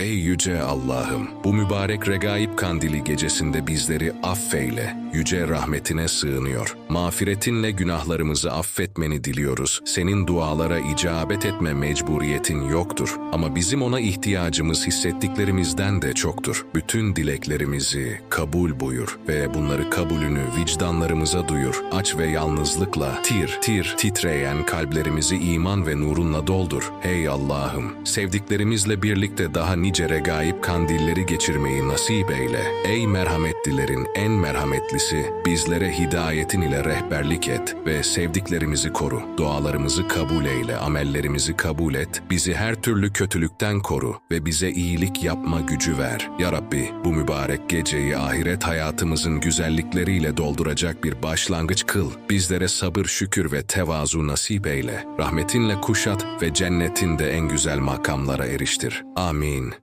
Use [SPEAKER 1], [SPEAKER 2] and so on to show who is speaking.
[SPEAKER 1] Ey yüce Allah'ım, bu mübarek regaib kandili gecesinde bizleri affeyle, yüce rahmetine sığınıyor. Mağfiretinle günahlarımızı affetmeni diliyoruz. Senin dualara icabet etme mecburiyetin yoktur. Ama bizim ona ihtiyacımız hissettiklerimizden de çoktur. Bütün dileklerimizi kabul buyur ve bunları kabulünü vicdanlarımıza duyur. Aç ve yalnızlıkla tir tir titreyen kalplerimizi iman ve nurunla doldur. Ey Allah'ım, sevdiklerimizle birlikte daha nice regaib kandilleri geçirmeyi nasip eyle. Ey merhametlilerin en merhametlisi, bizlere hidayetin ile rehberlik et ve sevdiklerimizi koru. Dualarımızı kabul eyle, amellerimizi kabul et, bizi her türlü kötülükten koru ve bize iyilik yapma gücü ver. Ya Rabbi, bu mübarek geceyi ahiret hayatımızın güzellikleriyle dolduracak bir başlangıç kıl. Bizlere sabır, şükür ve tevazu nasip eyle. Rahmetinle kuşat ve cennetinde en güzel makamlara eriştir. Amin.